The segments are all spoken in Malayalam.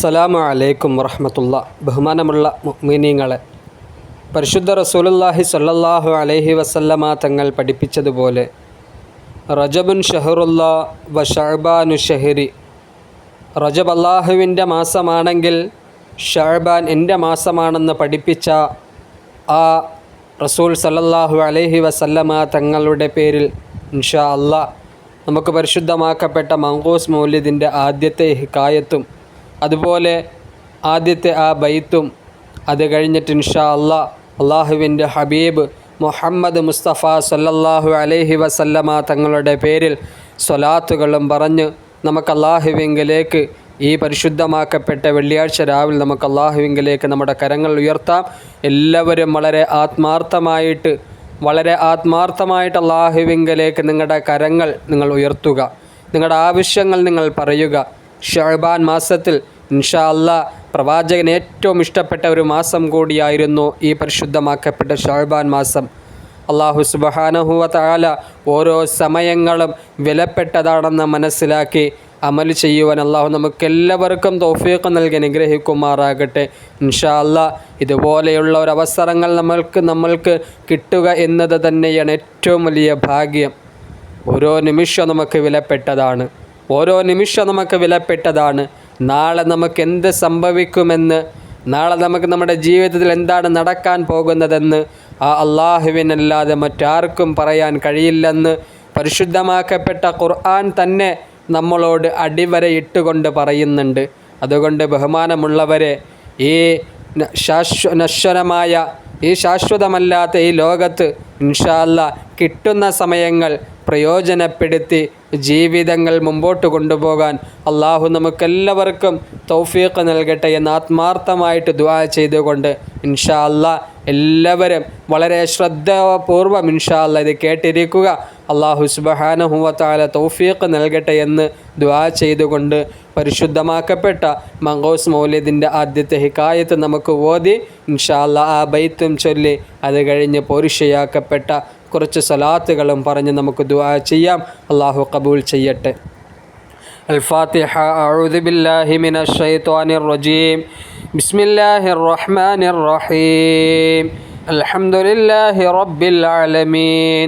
അസ്സലാമു അലൈക്കും വറഹമത്തുള്ള ബഹുമാനമുള്ള മുഅ്മിനീങ്ങളെ പരിശുദ്ധ റസൂലുള്ളാഹി സ്വല്ലല്ലാഹു അലൈഹി വസല്ലമ തങ്ങൾ പഠിപ്പിച്ചതുപോലെ റജബുൻ ഷഹറുല്ല വ ഷഹബാനു ഷഹരി റജബ് അള്ളാഹുവിന്റെ മാസമാണെങ്കിൽ ഷഹബാൻ എന്റെ മാസമാണെന്ന് പഠിപ്പിച്ച ആ റസൂൽ സല്ലല്ലാഹു അലൈഹി വസല്ലമ തങ്ങളുടെ പേരിൽ ഇൻഷാ അല്ലാ നമുക്ക് പരിശുദ്ധമാക്കപ്പെട്ട മങ്കൂസ് മൗലിദിന്റെ ആദ്യത്തെ ഹിക്കായത്തും അതുപോലെ ആദ്യത്തെ ആ ബൈത്തും അത് കഴിഞ്ഞിട്ട് ഇൻഷാ അള്ളാ അള്ളാഹുവിന്റെ ഹബീബ് മുഹമ്മദ് മുസ്തഫ സല്ലല്ലാഹു അലൈഹി വസല്ലമ തങ്ങളുടെ പേരിൽ സ്വലാത്തുകളും പറഞ്ഞ് നമുക്ക് അള്ളാഹുവിങ്കിലേക്ക് ഈ പരിശുദ്ധമാക്കപ്പെട്ട വെള്ളിയാഴ്ച രാവിലെ നമുക്ക് അള്ളാഹുവിങ്കിലേക്ക് നമ്മുടെ കരങ്ങൾ ഉയർത്താം. എല്ലാവരും വളരെ ആത്മാർത്ഥമായിട്ട് വളരെ ആത്മാർത്ഥമായിട്ട് അള്ളാഹുവിങ്കിലേക്ക് നിങ്ങളുടെ കരങ്ങൾ നിങ്ങൾ ഉയർത്തുക. നിങ്ങളുടെ ആവശ്യങ്ങൾ നിങ്ങൾ പറയുക. ഷഹബാൻ മാസത്തിൽ ഇൻഷാ അല്ലാ പ്രവാചകൻ ഏറ്റവും ഇഷ്ടപ്പെട്ട ഒരു മാസം കൂടിയായിരുന്നു ഈ പരിശുദ്ധമാക്കപ്പെട്ട ഷഹബാൻ മാസം. അള്ളാഹു സുബഹാനഹുവ താല ഓരോ സമയങ്ങളും വിലപ്പെട്ടതാണെന്ന് മനസ്സിലാക്കി അമൽ ചെയ്യുവാൻ അള്ളാഹു നമുക്കെല്ലാവർക്കും തോഫീക്ക് നൽകി അനുഗ്രഹിക്കുമാറാകട്ടെ. ഇൻഷാ അല്ലാ ഇതുപോലെയുള്ള ഒരു അവസരങ്ങൾ നമ്മൾക്ക് നമ്മൾക്ക് കിട്ടുക എന്നത് തന്നെയാണ് ഏറ്റവും വലിയ ഭാഗ്യം. ഓരോ നിമിഷവും നമുക്ക് വിലപ്പെട്ടതാണ്. ഓരോ നിമിഷം നമുക്ക് വിലപ്പെട്ടതാണ്. നാളെ നമുക്ക് എന്ത് സംഭവിക്കുമെന്ന് നാളെ നമുക്ക് നമ്മുടെ ജീവിതത്തിൽ എന്താണ് നടക്കാൻ പോകുന്നതെന്ന് ആ അള്ളാഹുവിനല്ലാതെ മറ്റാർക്കും പറയാൻ കഴിയില്ലെന്ന് പരിശുദ്ധമാക്കപ്പെട്ട ഖുർആൻ തന്നെ നമ്മളോട് അടിവരയിട്ടുകൊണ്ട് പറയുന്നുണ്ട്. അതുകൊണ്ട് ബഹുമാനമുള്ളവരെ ഈ ശാശ്വ നശ്വരമായ ഈ ശാശ്വതമല്ലാത്ത ഈ ലോകത്ത് ഇൻഷാല്ല കിട്ടുന്ന സമയങ്ങൾ പ്രയോജനപ്പെടുത്തി ജീവിതങ്ങൾ മുമ്പോട്ട് കൊണ്ടുപോകാൻ അള്ളാഹു നമുക്കെല്ലാവർക്കും തൗഫീഖ് നൽകട്ടെ എന്ന് ആത്മാർത്ഥമായിട്ട് ദ ചെയ്തുകൊണ്ട് ഇൻഷാ അല്ലാ എല്ലാവരും വളരെ ശ്രദ്ധാപൂർവം ഇൻഷാ അല്ല ഇത് കേട്ടിരിക്കുക. അള്ളാഹു സുബഹാനഹുവത്താല തൗഫീഖ് നൽകട്ടെ എന്ന് ദ്വാ ചെയ്തുകൊണ്ട് പരിശുദ്ധമാക്കപ്പെട്ട മംഗോസ് മൗലിദിന്റെ ആദ്യത്തെ ഹിക്കായത്ത് നമുക്ക് ഓതി. ഇൻഷാ അല്ല ആ ബൈത്തും ചൊല്ലി അത് കഴിഞ്ഞ് പോരുഷയാക്കപ്പെട്ട കുറച്ച് സലാത്തുകളും പറഞ്ഞ് നമുക്ക് ദുആ ചെയ്യാം അള്ളാഹു കബൂൽ ചെയ്യട്ടെ الفاتحة أعوذ بالله من الشيطان الرجيم بسم الله الرحمن الرحيم الحمد لله رب العالمين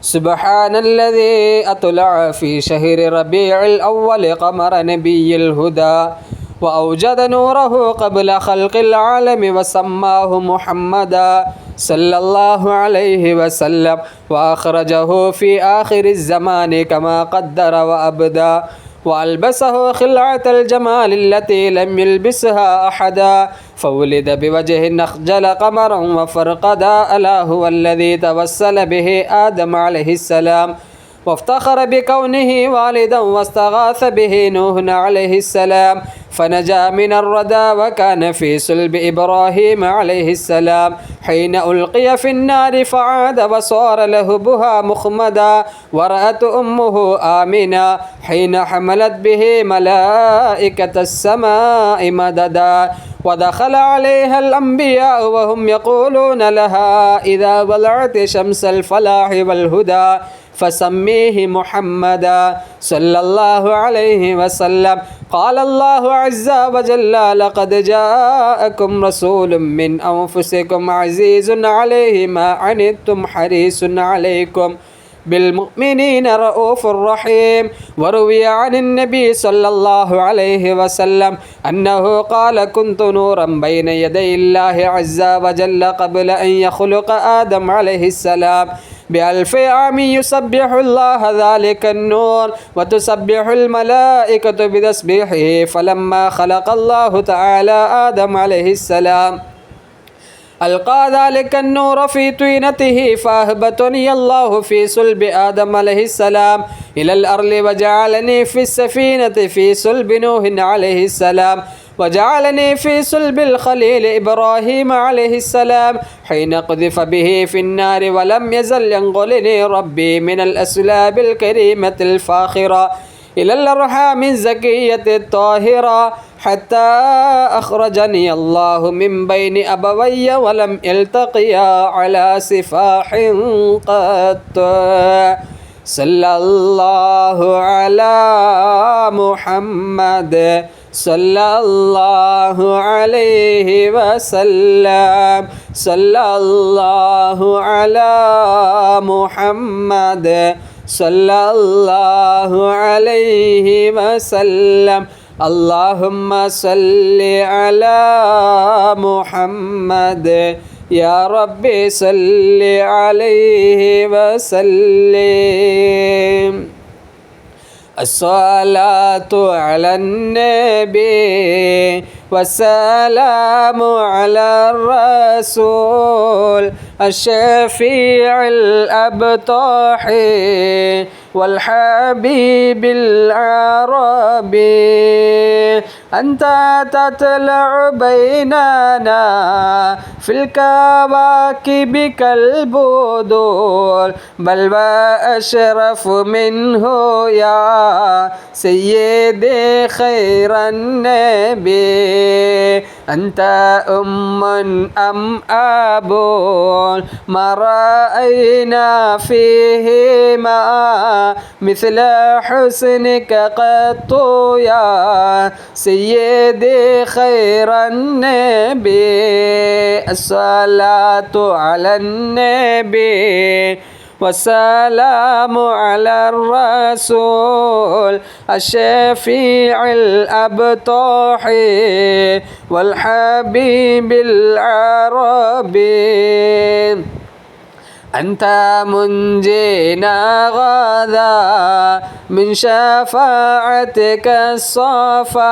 سبحان الذي أطلع في شهر ربيع الأول قمر نبي الهدى وأوجد نوره قبل خلق العالم وسماه محمدا صلى الله عليه وسلم وأخرجه في آخر الزمان كما قدر وأبدى وألبسه خلعة الجمال التي لم يلبسها أحدا. فولد بوجه أخجل قمرا وفرقدا ألا هو الذي توسل به آدم عليه السلام. وافتخر بكونه والدا واستغاث به نوح عليه السلام. فنجا من الردى وكان في صلب إبراهيم عليه السلام. حين ألقي في النار فعاد وصار لهبها مخمدا. ورأت أمه آمنا حين حملت به ملائكة السماء مددا. ودخل عليها الأنبياء وهم يقولون لها إذا بلعت شمس الفلاح والهدى فسميه محمدا صلى الله عليه وسلم قال الله عز وجل لقد جاءكم رسول من أنفسكم عزيز عليه ما عنتم حريص عليكم بالمؤمنين رؤوف رحيم وروي عن النبي صلى الله عليه وسلم أنه قال كنت نورا بين يدي الله عز وجل قبل أن يخلق آدم عليه السلام بألف عام يسبح الله ذلك النور وتسبح الملائكة بتسبيحه فلما خلق الله تعالى آدم عليه السلام. ألقى ذلك النور في طينته فأهبطني الله في صلب آدم عليه السلام. إلى الأرض وجعلني في السفينة في صلب نوح عليه السلام. وجعلني في صلب الخليل إبراهيم عليه السلام. حين قذف به في النار ولم يزل ينقلني ربي من الأسلاب الكريمة الفاخرة. إلى الأرحام الزكية الطاهرة حتى أخرجني الله من بين أبوي ولم يلتقيا على سفاح قط. صلى الله على محمد. صلى الله عليه وسلم. صلى الله على محمد. صلى الله عليه وسلم. اللهم صل على محمد. يا ربي صل عليه وسلم. الصلاة على النبي والسلام على الرسول. الشفيع الأبطح والحبيب العربي أنت تطلع بيننا في الكواكب كالبدور. بل وأشرف منه يا سيدي خير النبي. أنت أم أم ما رأينا فيهما مثل حسنك قط يا سيدي خير النبي. الصلاة على النبي. والسلام على الرسول الشفيع الأبطح والحبيب العربي أنت منجينا غدا من شفاعتك الصفا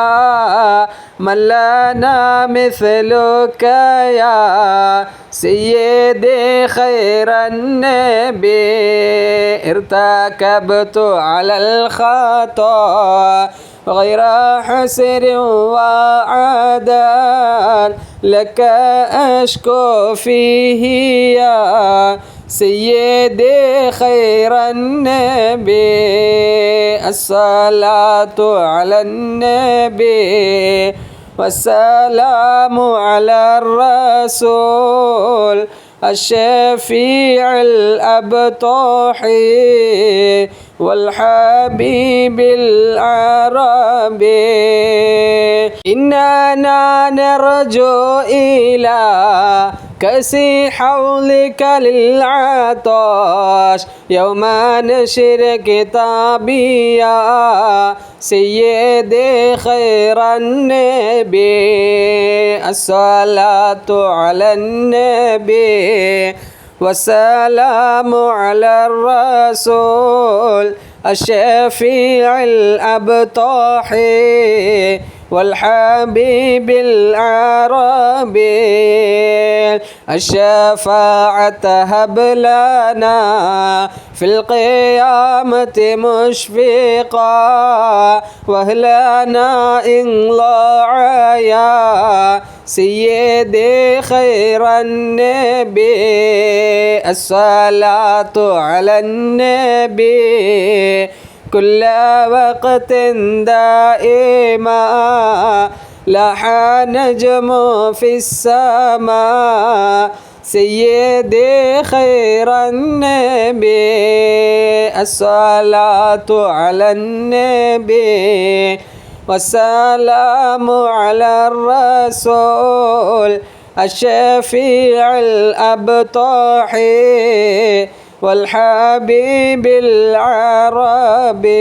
من لنا مثلك يا سيدي خير النبي. ارتكبت على الخطا غير حسر وعدال لك أشكو فيه يا سيدي خير النبي. الصلاة على النبي. والسلام على الرسول الشفيع الأبطح والحبيب العربي إننا نرجو إلى كسي حولك للعطاش. يوم نشر كتابي يا سيدي خير النبي. الصلاة على النبي. والسلام على الرسول الشفيع الأبطح والحبيب العربي الشفاعة هب لنا في القيامة مشفقا وهلنا إن يا سيدي خير النبي الصلاة على النبي. كل وقت دائما لاح نجم في السماء سيدي خير النبي الصلاة على النبي والسلام على الرسول الشفيع الأبطح والحبيب العربي.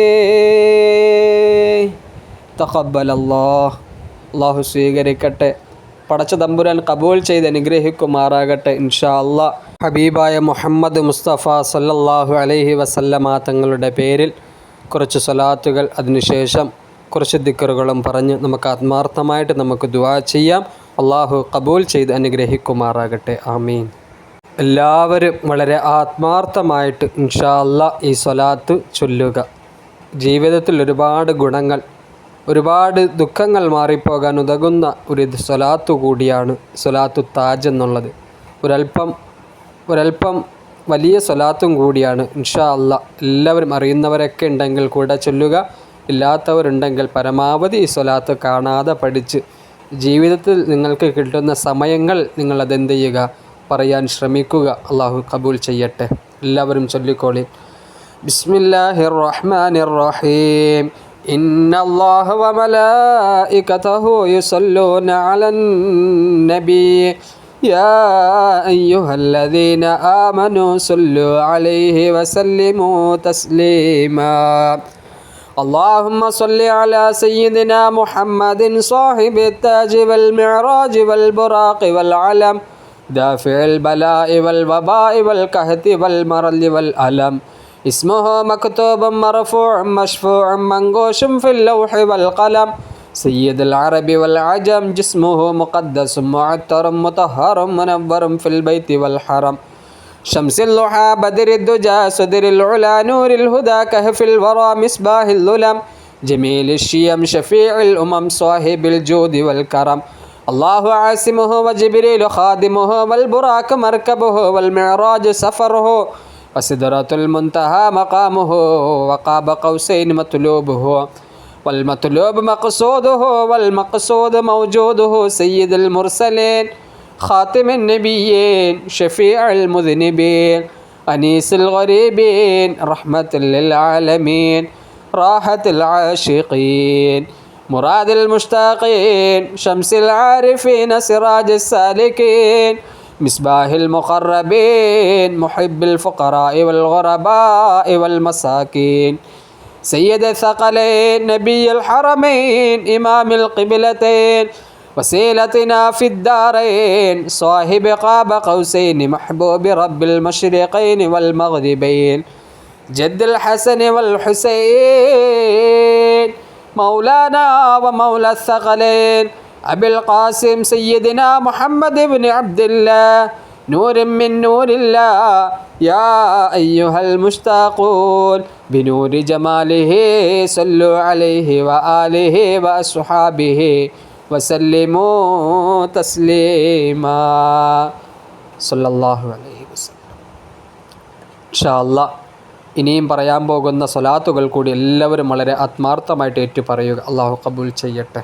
تقبل الله. അള്ളാഹു സ്വീകരിക്കട്ടെ. പടച്ച തമ്പുരാൻ കബൂൽ ചെയ്ത് അനുഗ്രഹിക്കുമാറാകട്ടെ. ഇൻഷാ അള്ളാ ഹബീബായ മുഹമ്മദ് മുസ്തഫ സല്ലല്ലാഹു അലൈഹി വസല്ലമ തങ്ങളുടെ പേരിൽ കുറച്ച് സ്വലാത്തുകൾ അതിനുശേഷം കുറച്ച് ദിക്കറുകളും പറഞ്ഞ് നമുക്ക് ആത്മാർത്ഥമായിട്ട് നമുക്ക് ദുവാ ചെയ്യാം. അള്ളാഹു കബൂൽ ചെയ്ത് അനുഗ്രഹിക്കുമാറാകട്ടെ. ആമീൻ. എല്ലാവരും വളരെ ആത്മാർത്ഥമായിട്ട് ഇൻഷാ അല്ലാ ഈ സ്വലാത്ത് ചൊല്ലുക. ജീവിതത്തിൽ ഒരുപാട് ഗുണങ്ങൾ ഒരുപാട് ദുഃഖങ്ങൾ മാറിപ്പോകാൻ ഉതകുന്ന ഒരു സ്വലാത്തു കൂടിയാണ് സ്വലാത്തു താജ് എന്നുള്ളത്. ഒരൽപ്പം ഒരൽപ്പം വലിയ സ്വലാത്തും കൂടിയാണ്. ഇൻഷാ അല്ല എല്ലാവരും അറിയുന്നവരൊക്കെ ഉണ്ടെങ്കിൽ കൂടെ ചൊല്ലുക. ഇല്ലാത്തവരുണ്ടെങ്കിൽ പരമാവധി ഈ സ്വലാത്ത് കാണാതെ പഠിച്ച് ജീവിതത്തിൽ നിങ്ങൾക്ക് കിട്ടുന്ന സമയങ്ങൾ നിങ്ങൾ അതെന്ത് ചെയ്യുക? പറയാൻ ശ്രമിക്കുക. അള്ളാഹു കബൂൽ ചെയ്യട്ടെ. എല്ലാവരും ചൊല്ലിക്കോളി. ബിസ്മില്ലാഹിർ റഹ്മാനിർ റഹീം. إن الله وملائكته يصلون على النبي يا أيها الذين آمنوا صلوا عليه وسلموا تسليما اللهم صل على سيدنا محمد صاحب التاج والمعراج والبراق والعلم دافع البلاء والوباء والكهت والمرض والألم اسمه مكتوب مرفوع مشفوع منقوش في اللوح والقلم. سيد العرب والعجم جسمه مقدس معطر مطهر منور في البيت والحرم. شمس اللحى بدر الدجى صدر العلا نور الهدى كهف الورى مصباح الظلم جميل الشيم شفيع الأمم صاحب الجود والكرم. الله عاصمه وجبريل خادمه والبراك مركبه والمعراج سفره. وسدرة المنتهى مقامه وقاب قوسين مطلوبه والمطلوب مقصوده والمقصود موجوده سيد المرسلين خاتم النبيين شفيع المذنبين أنيس الغريبين رحمة للعالمين راحة العاشقين مراد المشتاقين شمس العارفين سراج السالكين مصباح المقربين محب الفقراء والغرباء والمساكين. سيد الثقلين نبي الحرمين إمام القبلتين وسيلتنا في الدارين. صاحب قاب قوسين محبوب رب المشرقين والمغربين. جد الحسن والحسين مولانا ومولى الثقلين. أبي القاسم سيدنا محمد بن عبد الله نور من نور الله يا أيها المشتاقون بنور جماله صلوا عليه وآله وأصحابه وسلموا تسليما صلى الله عليه وسلم ഇൻഷാ അല്ലാ ഇനിയും പറയാൻ പോകുന്ന സ്വലാത്തുകൾ കൂടി എല്ലാവരും വളരെ ആത്മാർത്ഥമായിട്ട് ഏറ്റു പറയുക അള്ളാഹു കബൂൽ ചെയ്യട്ടെ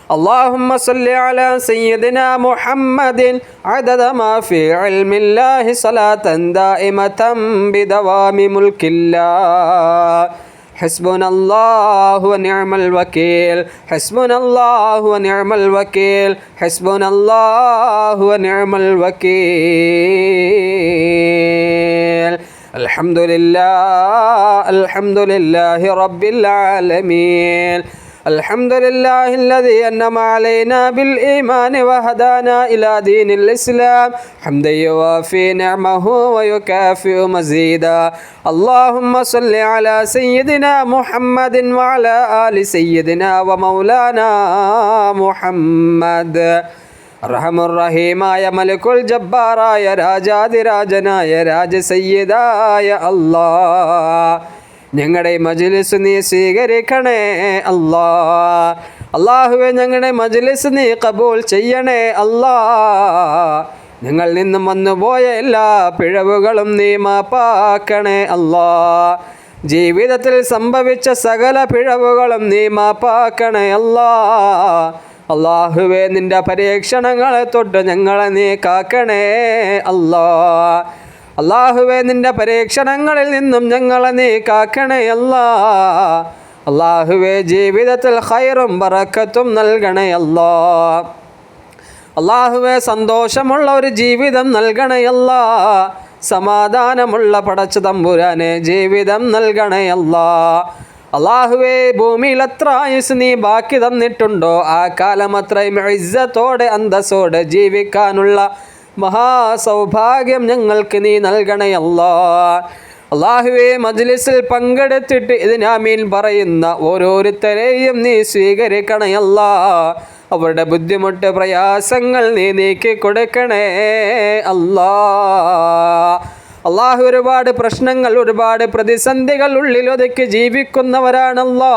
اللهم صل على سيدنا محمد عدد ما في علم الله صلاة دائمة بدوام ملك الله. حسبنا الله ونعم الوكيل. حسبنا الله ونعم الوكيل. حسبنا الله ونعم الوكيل. الحمد لله الحمد لله رب العالمين. الحمد لله الذي أنعم علينا بالإيمان وهدانا إلى دين الإسلام حمدا يوافي نعمه ويكافئ مزيدا اللهم صل على سيدنا محمد وعلى آل سيدنا ومولانا محمد റഹമുറഹീമായ മലക്കുൽ ജബ്ബാറായ രാജാതിരാജനായ രാജസയ്യിദായ അല്ലാ ഞങ്ങളുടെ മജ്ലിസ് നീ സ്വീകരിക്കണേ അല്ലാ. അള്ളാഹുവെ ഞങ്ങളുടെ മജ്ലിസ് നീ കബൂൽ ചെയ്യണേ അല്ലാ. ഞങ്ങൾ നിന്നും വന്നുപോയ എല്ലാ പിഴവുകളും നീ മാപ്പാക്കണേ അല്ലാ. ജീവിതത്തിൽ സംഭവിച്ച സകല പിഴവുകളും നീ മാപ്പാക്കണേ അല്ലാ. അള്ളാഹുവെ നിന്റെ പരീക്ഷണങ്ങളെ തൊട്ട് ഞങ്ങളെ നീ കാക്കണേ അല്ലാ. അള്ളാഹുവേ നിന്റെ പരീക്ഷണങ്ങളിൽ നിന്നും ഞങ്ങളെ നീ കാക്കണേ അള്ളാഹുവേ ജീവിതത്തിൽ ഹൈറും ബറക്കത്തും നൽകണേ അള്ളാഹുവെ സന്തോഷമുള്ള ഒരു ജീവിതം നൽകണയല്ല സമാധാനമുള്ള പടച്ച തമ്പുരാനെ ജീവിതം നൽകണയല്ല അള്ളാഹുവെ ഭൂമിയിൽ എത്ര ആയുസ് നീ ബാക്കി തന്നിട്ടുണ്ടോ? ആ കാലം അത്രയും ഇസ്സത്തോടെ അന്തസ്സോടെ ജീവിക്കാനുള്ള മഹാസൗഭാഗ്യം ഞങ്ങൾക്ക് നീ നൽകണയല്ല. അള്ളാഹുവെ മജ്ലിസിൽ പങ്കെടുത്തിട്ട് ഇതിനാമീൻ പറയുന്ന ഓരോരുത്തരെയും നീ സ്വീകരിക്കണയല്ല. അവരുടെ ബുദ്ധിമുട്ട് പ്രയാസങ്ങൾ നീ നീക്കി കൊടുക്കണേ അല്ലാ. അള്ളാഹു ഒരുപാട് പ്രശ്നങ്ങൾ ഒരുപാട് പ്രതിസന്ധികൾ ഉള്ളിൽ ഒതുക്കി ജീവിക്കുന്നവരാണല്ലോ.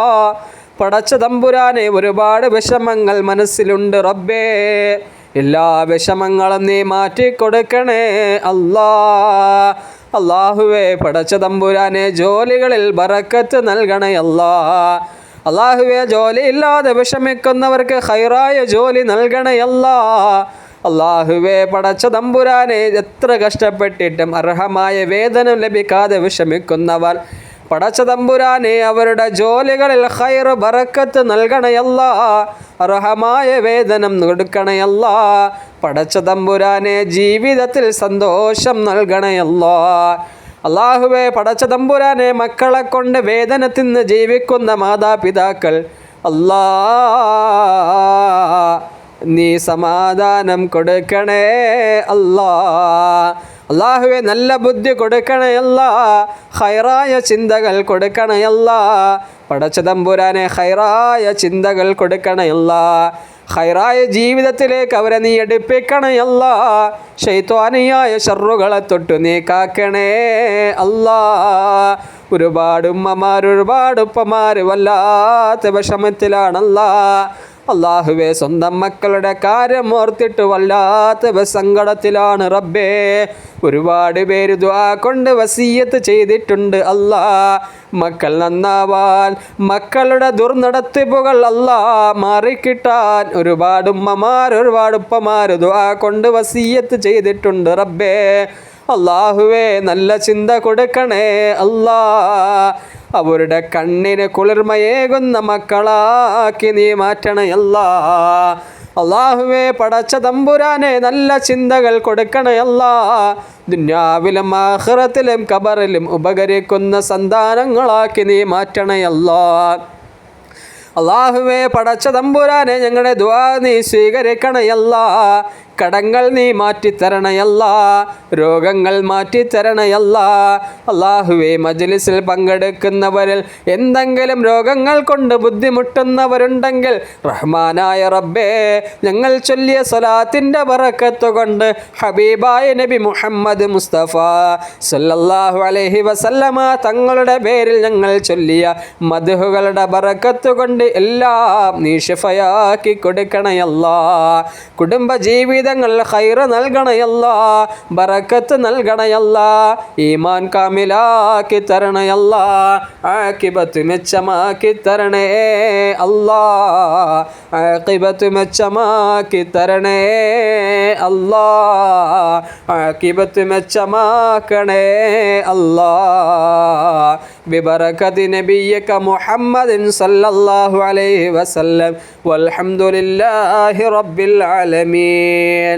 പടച്ച തമ്പുരാനെ ഒരുപാട് വിഷമങ്ങൾ മനസ്സിലുണ്ട് റബ്ബേ. എല്ലാ വിഷമങ്ങളും നീ മാറ്റി കൊടുക്കണേ അല്ലാ. അള്ളാഹുവെ പടച്ച തമ്പുരാനെ ജോലികളിൽ ബറക്കത്ത് നൽകണേ അല്ലാ. അള്ളാഹുവെ ജോലിയില്ലാതെ വിഷമിക്കുന്നവർക്ക് ഹൈറായ ജോലി നൽകണയല്ല അള്ളാഹുവെ പടച്ച തമ്പുരാനെ എത്ര കഷ്ടപ്പെട്ടിട്ടും അർഹമായ വേതനം ലഭിക്കാതെ വിഷമിക്കുന്നവർ പടച്ച തമ്പുരാനെ അവരുടെ ജോലികളിൽ ഹൈർ ബറക്കത്ത് നൽകണയല്ല അർഹമായ വേതനം കൊടുക്കണയല്ല. പടച്ച തമ്പുരാനെ ജീവിതത്തിൽ സന്തോഷം നൽകണയല്ല. അള്ളാഹുവെ പടച്ച തമ്പുരാനെ മക്കളെ കൊണ്ട് വേദന നിന്ന് ജീവിക്കുന്ന മാതാപിതാക്കൾ അല്ലാ നീ സമാധാനം കൊടുക്കണേ അല്ലാ. അള്ളാഹുവെ നല്ല ബുദ്ധി കൊടുക്കണയല്ല. ഹൈറായ ചിന്തകൾ കൊടുക്കണയല്ല. പടച്ച തമ്പുരാനെ ഹൈറായ ചിന്തകൾ കൊടുക്കണയല്ല. ഹൈറായ ജീവിതത്തിലേക്ക് അവരെ നീ എടുപ്പിക്കണയല്ല. ശൈത്വാനിയായ ഷറുകളെ തൊട്ട് നീ കാക്കണേ അല്ലാ. ഒരുപാട് ഉമ്മമാർ ഒരുപാട് ഉപ്പമാർ വല്ലാത്ത വിഷമത്തിലാണല്ലാ. അള്ളാഹുവെ സ്വന്തം മക്കളുടെ കാര്യം ഓർത്തിട്ട് വല്ലാത്ത സങ്കടത്തിലാണ് റബ്ബേ. ഒരുപാട് പേര് ദ്വാ കൊണ്ട് വസീയത്ത് ചെയ്തിട്ടുണ്ട് അല്ലാ. മക്കൾ നന്നാവാൻ മക്കളുടെ ദുർനടത്തിപ്പുകൾ അല്ലാ മാറിക്കിട്ടാൻ ഒരുപാട് ഉമ്മമാർ ഒരുപാട് ഉപ്പമാർ ദ്വാ കൊണ്ട് വസീയത്ത് ചെയ്തിട്ടുണ്ട് റബ്ബേ. അള്ളാഹുവേ നല്ല ചിന്ത കൊടുക്കണേ അല്ലാ. അവരുടെ കണ്ണിന് കുളിർമയേകുന്ന മക്കളാക്കി നീ മാറ്റണയല്ല. അള്ളാഹുവെ പടച്ച തമ്പുരാനെ നല്ല ചിന്തകൾ കൊടുക്കണയല്ല. ദുന്യാവിലും ആഹ്റത്തിലും കബറിലും ഉപകരിക്കുന്ന സന്താനങ്ങളാക്കി നീ മാറ്റണയല്ല. അള്ളാഹുവെ പടച്ച തമ്പുരാനെ ഞങ്ങളുടെ ദ്വാ നീ സ്വീകരിക്കണയല്ല. കടങ്ങൾ നീ മാറ്റിത്തരണയല്ല രോഗങ്ങൾ മാറ്റിത്തരണയല്ല. അള്ളാഹുവെ മജ്ലിസിൽ പങ്കെടുക്കുന്നവരിൽ എന്തെങ്കിലും രോഗങ്ങൾ കൊണ്ട് ബുദ്ധിമുട്ടുന്നവരുണ്ടെങ്കിൽ റഹ്മാനായ റബ്ബേ ഞങ്ങൾ ചൊല്ലിയ സ്വലാത്തിന്റെ വറക്കത്ത് കൊണ്ട് ഹബീബായ നബി മുഹമ്മദ് മുസ്തഫ സല്ലല്ലാഹു അലൈഹി വസല്ലമ തങ്ങളുടെ പേരിൽ ഞങ്ങൾ ചൊല്ലിയ മധുഹുകളുടെ ബറക്കത്ത് കൊണ്ട് എല്ലാം നീ ഷിഫയാക്കി കൊടുക്കണയല്ല. കുടുംബ ജീവിത ജീവിതങ്ങൾ ഹൈറ നൽകണയല്ല ബറക്കത്ത് നൽകണയല്ല ഈമാൻ കാമിലാക്കി തരണയല്ല ആക്കിബത്ത് മെച്ചമാക്കി തരണേ അല്ലാ. ആക്കിബത്ത് മെച്ചമാക്കി തരണേ അല്ലാ ആക്കിബത്ത് മെച്ചമാക്കണേ അല്ലാ ببركة نبيك محمد صلى الله عليه وسلم والحمد لله رب العالمين